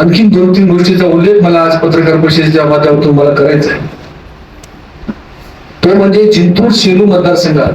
आणखी दोन तीन गोष्टीचा उल्लेख मला आज पत्रकार परिषदेच्या माध्यमातून मला करायचा आहे. तो म्हणजे जिंतूर शेलू मतदारसंघात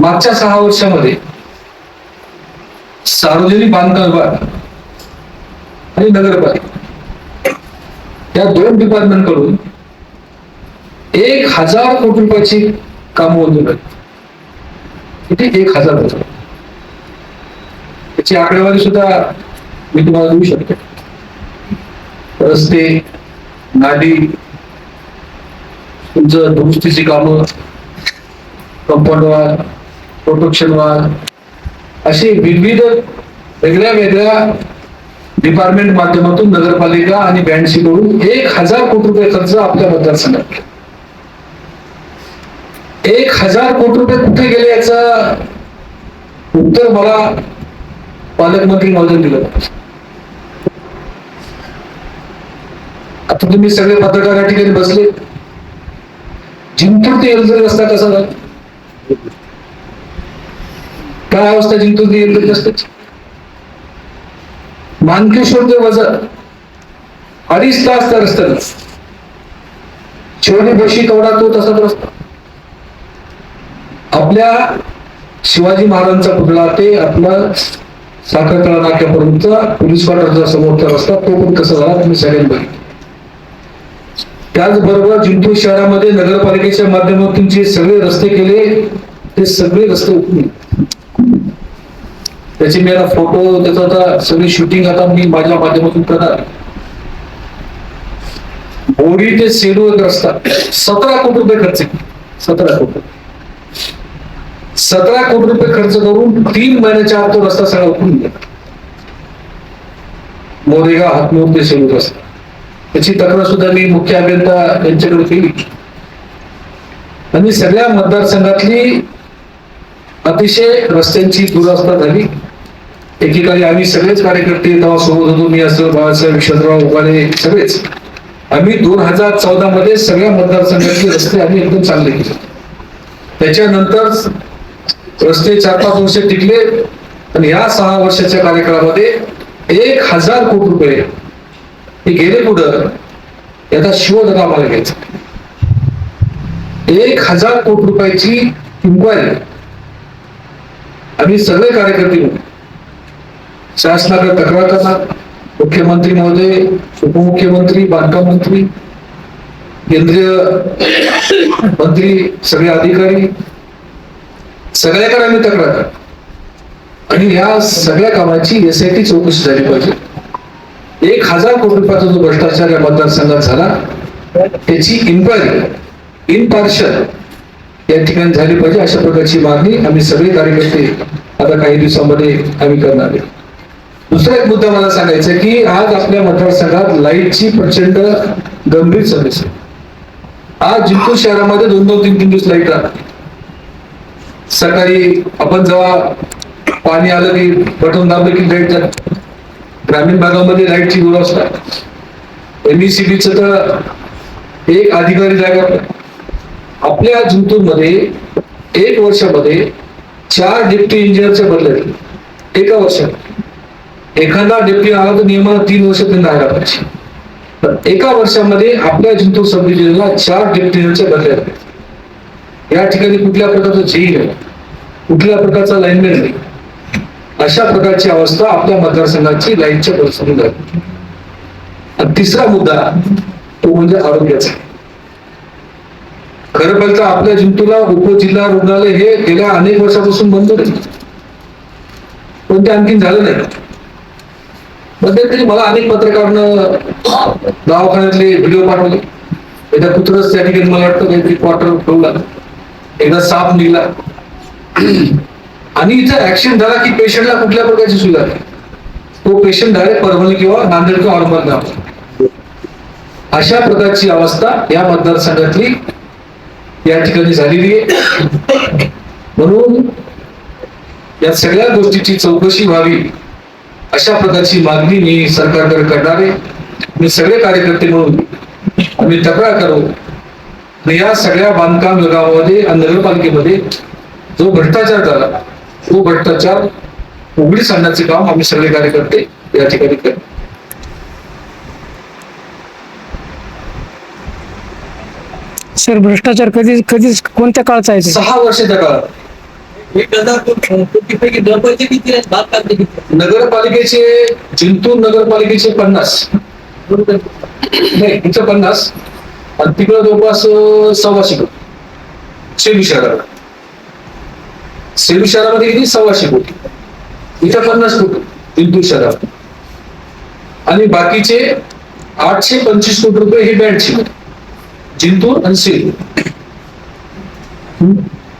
मागच्या सहा वर्षामध्ये सार्वजनिक बांधकाम विभाग आणि नगरपालिका या दोन डिपार्टमेंटकडून एक हजार कोटी रुपयाची काम मंजूर किती एक हजार त्याची आकडेवारी सुद्धा मी तुम्हाला देऊ शकतो. रस्ते नाली तुमचं दुरुस्तीची कामं कंपाऊंड वाल प्रोटेक्शन वाल असे विविध वेगळ्या वेगळ्या डिपार्टमेंट माध्यमातून नगरपालिका आणि बँडशी कडून एक हजार कोटी रुपये खर्च आपल्या मतदारसंघात एक हजार कोटी रुपये कुठे गेले याचा उत्तर मला पालकमंत्री महोदय दिलं. आता तुम्ही सगळे पत्रकार या ठिकाणी बसले. जिंतूर ते एलजरी रस्ता कसा झाला? काय अवस्था जिंतूर ते एलजरी रस्त्याची? मानकेश्वर ते वजा. अडीच तास त्या रस्त्याला शिवाजी बशी तेवढा तो तसाच रस्ता. आपल्या शिवाजी महाराजांचा पुतळा ते आपला साखरतळा नाक्यापर्यंत पोलीस क्वार्टरचा समोरचा रस्ता तो पण कसा झाला. तुम्ही सगळ्यांनी बघितलं. त्याचबरोबर जिंतूर शहरामध्ये नगरपालिकेच्या माध्यमातून जे सगळे रस्ते केले ते सगळे रस्ते उठले त्याचे मी आता फोटो त्याचा आता सगळी शूटिंग आता मी माझ्या माध्यमातून करणार बोडी ते सेडू एक रस्ता. सतरा कोटी रुपये खर्च सतरा कोटी. सतरा कोटी रुपये खर्च करून तीन महिन्याच्या आत तो रस्ता सगळा उठून गेला. मोरेगा हातमोर ते सेडू रस्ता. त्याची तक्रार सुद्धा मी मुख्य अभियंता यांच्याकडे केली आणि सगळ्या मतदारसंघातली अतिशय रस्त्यांची दुरावस्था झाली. एकेकाळी आम्ही सगळेच कार्यकर्ते तेव्हा सोबत होतो. मी असं बाळासाहेब विश्वासराव उपाळे सगळेच. आम्ही दोन हजार चौदा मध्ये सगळ्या मतदारसंघातले रस्ते आम्ही एकदम चांगले केले. त्याच्यानंतर रस्ते चार पाच वर्ष टिकले. आणि या सहा वर्षाच्या कार्यकाळामध्ये एक हजार कोटी रुपये हे गेले कुठं? याचा शोध आम्हाला घ्यायचा. एक हजार कोटी रुपयाची इन्क्वायरी आम्ही सगळे कार्यकर्ते शासनाकडे तक्रार करणार. मुख्यमंत्री महोदय उपमुख्यमंत्री बांधकाम मंत्री केंद्रीय मंत्री सगळे अधिकारी. सगळ्याकडे आम्ही तक्रार आणि या सगळ्या कामाची एस आय टी चौकशी झाली पाहिजे. एक हजार कोटी रुपयाचा जो भ्रष्टाचार या मतदारसंघात झाला त्याची इन्क्वायरी इनपार्शल या ठिकाणी झाली पाहिजे अशा प्रकारची मागणी आम्ही सगळे कार्यकर्ते आता काही दिवसामध्ये आम्ही करणार आहे. दुसरा एक मुद्दा मला सांगायचा की आज आपल्या मतदारसंघात लाईटची प्रचंड गंभीर समस्या आज जिंतूर शहरामध्ये दोन दोन तीन तीन दिवस लाइट राहते सकाळी आपण जेव्हा पाणी आलं की बटन दाबलं की लाइट जाते. ग्रामीण भागामध्ये लाईटची दुरवस्था एमईसीबीच तर एक अधिकारी जागा आपल्या जुंतूरमध्ये एक वर्षामध्ये चार डेप्टी इंजिनियरचे बदलत एका वर्षात. एखादा डेप्टी आला तर नियमाला तीन वर्ष त्यांना आला पाहिजे पण एका वर्षामध्ये आपल्या जिंतूर सब डिव्हिजनला चार डेप्टी इंजिनियरचे बदलत या ठिकाणी कुठल्या प्रकारचं जेई नाही कुठल्या प्रकारचा लाईनमॅन नाही अशा प्रकारची अवस्था आपल्या मतदारसंघाची लाईनच्या परिस्थिती झाली. तिसरा मुद्दा तो म्हणजे आरोग्याचा. खरं पाहिजे आपल्या जिंतूला उपजिल्हा रुग्णालय हे गेल्या अनेक वर्षापासून बंद होते. पण ते आणखीन झालं नाही. मध्यंतरी मला अनेक पत्रकारनं दवाखान्यातले व्हिडिओ पाठवले. एकदा कुत्रच त्या ठिकाणी मला वाटतं काहीतरी क्वार्टर ठेवला एकदा साप निघला. आणि इथं ऍक्सिडेंट झाला की पेशंटला कुठल्या प्रकारची सुविधा तो पेशंट डायरेक्ट परभणी किंवा नांदेड किंवा औरंगाबाद अशा प्रकारची अवस्था या मतदारसंघातली या ठिकाणी झालेली आहे. म्हणून या सगळ्या गोष्टीची चौकशी व्हावी अशा प्रकारची मागणी मी सरकारकडे करणार आहे. मी सगळे कार्यकर्ते म्हणून आम्ही तक्रार करू. आणि या सगळ्या बांधकाम विभागामध्ये आणि नगरपालिकेमध्ये जो भ्रष्टाचार झाला तो भ्रष्टाचार उघडीस आणण्याचे काम आम्ही सगळे कार्यकर्ते या ठिकाणी केलं सर भ्रष्टाचार कधी कधी कोणत्या काळचा आहे ते? सहा वर्षाच्या काळात. एक हजार नगरपालिकेचे जिंतूर नगरपालिकेचे पन्नास. नाही इथं पन्नास. आणि तिकडं जवळपास सव्वाशे सेलू शहराला. सेलू शहरामध्ये किती? सव्वाशे कोटी. इथं पन्नास कोटी इंदूर शहरात. आणि बाकीचे आठशे पंचवीस कोटी रुपये ही बँडची. जिंतूर आणि सेलू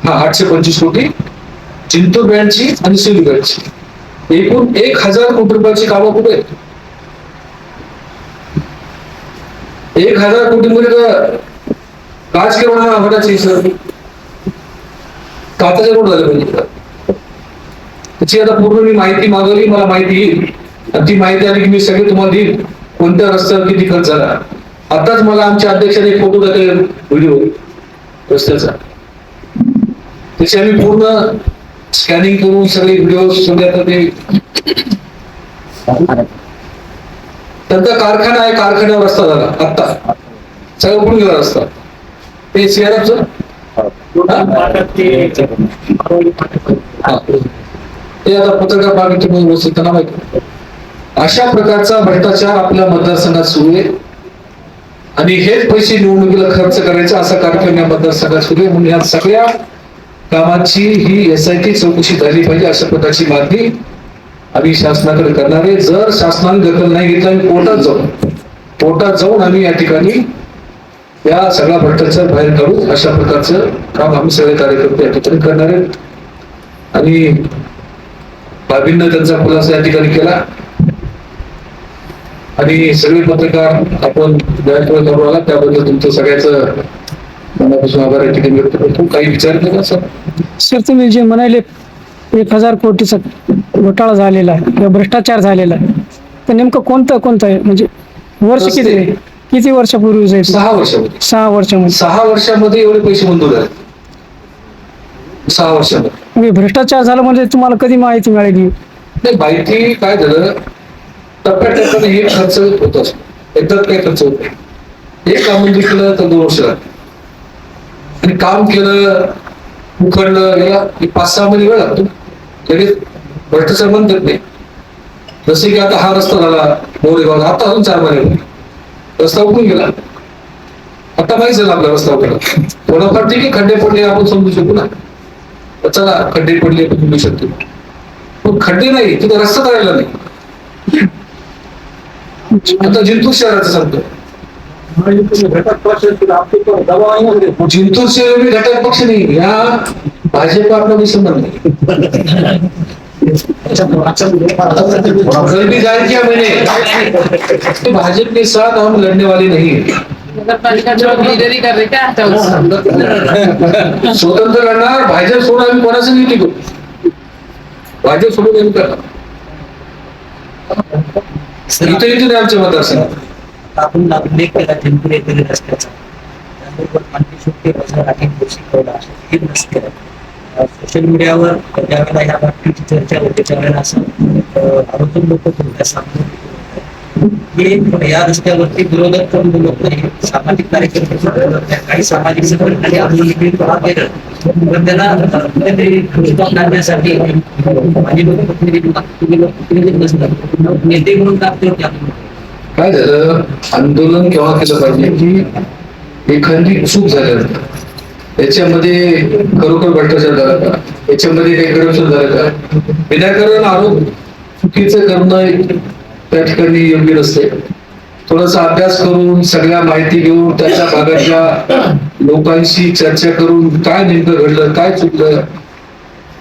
हा आठशे पंचवीस कोटी. जिंतूर बँडची आणि सेलू बँडची. एकूण एक हजार कोटी रुपयाची कामं कुठे आहेत? एक हजार कोटी मध्ये राजकीय आव्हानाचे सर काचाच्या रोड झाले पाहिजे? त्याची आता पूर्ण मी माहिती मागवली मला माहिती येईल. आणि ती माहिती आली की मी सगळे तुम्हाला देईल कोणत्या रस्त्यावर किती खर्च झाला. आताच मला आमच्या अध्यक्षाने एक फोटो दाखवले व्हिडिओ. रस्त्याचा. त्याची आम्ही पूर्ण स्कॅनिंग करून सगळे व्हिडिओ सगळे आता ते त्यांचा कारखाना आहे कारखान्यावर रस्ता झाला आत्ता. सगळं कुठून गेला रस्ता. ते सीआरएफचं ते आता पत्रकार बाबी तुम्ही व्यवस्थित माहिती. अशा प्रकारचा भ्रष्टाचार आपल्या मतदारसंघात सुरू आहे. आणि हेच पैसे निवडणुकीला खर्च करायचा असा कार्यक्रम या मतदारसंघात सुरू आहे. म्हणून या सगळ्या कामाची ही एस आय टी चौकशी झाली पाहिजे अशा प्रकारची मागणी आम्ही शासनाकडे करणार आहे. जर शासनाने दखल नाही घेतला आम्ही कोर्टात जाऊ. कोर्टात जाऊन आम्ही या ठिकाणी या सगळ्या भ्रष्टाचार बाहेर काढू अशा प्रकारचं काम आम्ही सगळे कार्यकर्ते या ठिकाणी करणार आहेत. आणि बाबींना त्यांचा खुलासा या ठिकाणी केला. आणि सगळे पत्रकार आपण गैरप्रयोग करून आला त्याबद्दल तुमचं सगळ्याचं मनापासून आभार या ठिकाणी व्यक्त करतो. काही विचार केला सर सर तुम्ही जे म्हणाले एक हजार कोटीचा घोटाळा झालेला आहे किंवा भ्रष्टाचार झालेला आहे. तर नेमकं कोणतं कोणतं आहे? म्हणजे वर्ष किती? किती वर्षापूर्वी जाईल सहा वर्षामध्ये. सहा वर्षामध्ये. सहा वर्षामध्ये एवढे पैसे मंजूर झाले. सहा वर्षामध्ये. म्हणजे भ्रष्टाचार झाला म्हणजे तुम्हाला कधी माहिती मिळाली? नाही माहिती काय झालं? टप्प्याटप्प्याने हे खर्च होत असतो. एकदाच काही खर्च होत नाही. एक काम मंजूर केलं तर दोन वर्ष लागतात आणि काम केलं उखडलं याला एक पाच सहा महिने वेळ लागतो. लगेच भ्रष्टाचार बंद नाही. जसे की आता हा रस्ता झाला मोरेगाव आता अजून चार महिने. रस्ता उठून गेला. आता माहीत झालं आपला रस्ता उठला थोडाफार ठीक आहे खड्डे पडले आपण समजू शकू ना. चला खड्डे पडले आपण समजू शकतो. पण खड्डे नाही तिथे रस्ता राहिला नाही. आता जिंतूर शहराचं सांगतो. जिंतूर शहर घटक पक्ष नाही या भाजप आपला कोई संबंध नाही. कल जाहिर किया मैंने भाजपा के साथ हम लड़ने वाले नहीं. है स्वतंत्र लढणार भाजप सोडून आम्ही कोणाचं नाही टिकू भाजप सोडून आम्ही करणार. इथे इथे नाही मत मतदारसंघात आपण उल्लेख केला रस्त्याचा. त्याबरोबर मानवी आणि हे सोशल मीडियावर ज्यावेळेला या बाबतीची चर्चा होते. त्यावेळेला असं आरोपण लोक तुमच्या सामने या रस्त्यावरती विरोधक पण लोक हे सामाजिक कार्यकर्ते काही सामाजिक संघटनाने आंदोलन भाग पण त्याला कुठेतरी विश्वास आणण्यासाठी माझी लोकप्रतिनिधी तुम्ही लोकप्रतिनिधी नसतात. नेते म्हणून काम करते काय झालं? आंदोलन केव्हा केलं पाहिजे? की एखादी चूक झाल्यानंतर. याच्यामध्ये खरोखर भ्रष्टाचार झाला का? याच्यामध्ये काही करप्शन झालं का? विनाकारण आरोप चुकीचं करणं त्या ठिकाणी योग्य नसते. थोडासा अभ्यास करून सगळ्या माहिती घेऊन त्याच्या भागातल्या लोकांशी चर्चा करून काय नेमकं घडलं काय चुकलं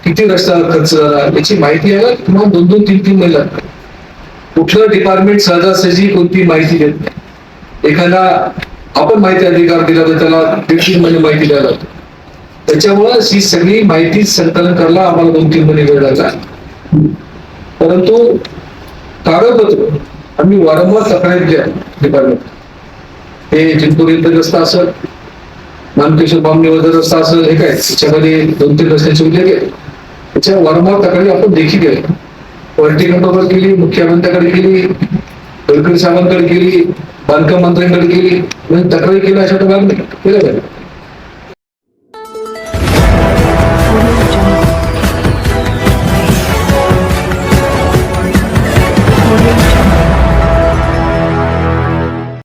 किती रस्ता खर्च झाला याची माहिती आहे तुम्हाला दोन दोन तीन तीन महिला. कुठलं डिपार्टमेंट सहजासहजी कोणती माहिती देत नाही. एखादा आपण माहिती अधिकार दिला तर त्याला दीड तीन महिने माहिती द्यायला लागतो. त्याच्यामुळे ही सगळी माहिती संकलन करायला आम्हाला दोन तीन महिने वेळ लागला. परंतु कागदपत्र आम्ही वारंवार तक्रारी दिल्या डिपार्टमेंट हे जिंतूर इथं रस्ता असत नामकेश्वर बामणेवर रस्ता असत हे काय? त्याच्यामध्ये दोन तीन रस्त्याचे उल्लेख आहे त्याच्या वारंवार तक्रारी आपण देखील केल्या पॉलिटिकल केली मुख्यमंत्र्याकडे केली गडकरी साहेबांकडे केली बांधकाम मंत्र्यांकडे केली म्हणजे तक्रारी केल्या अशा तर केलं पाहिजे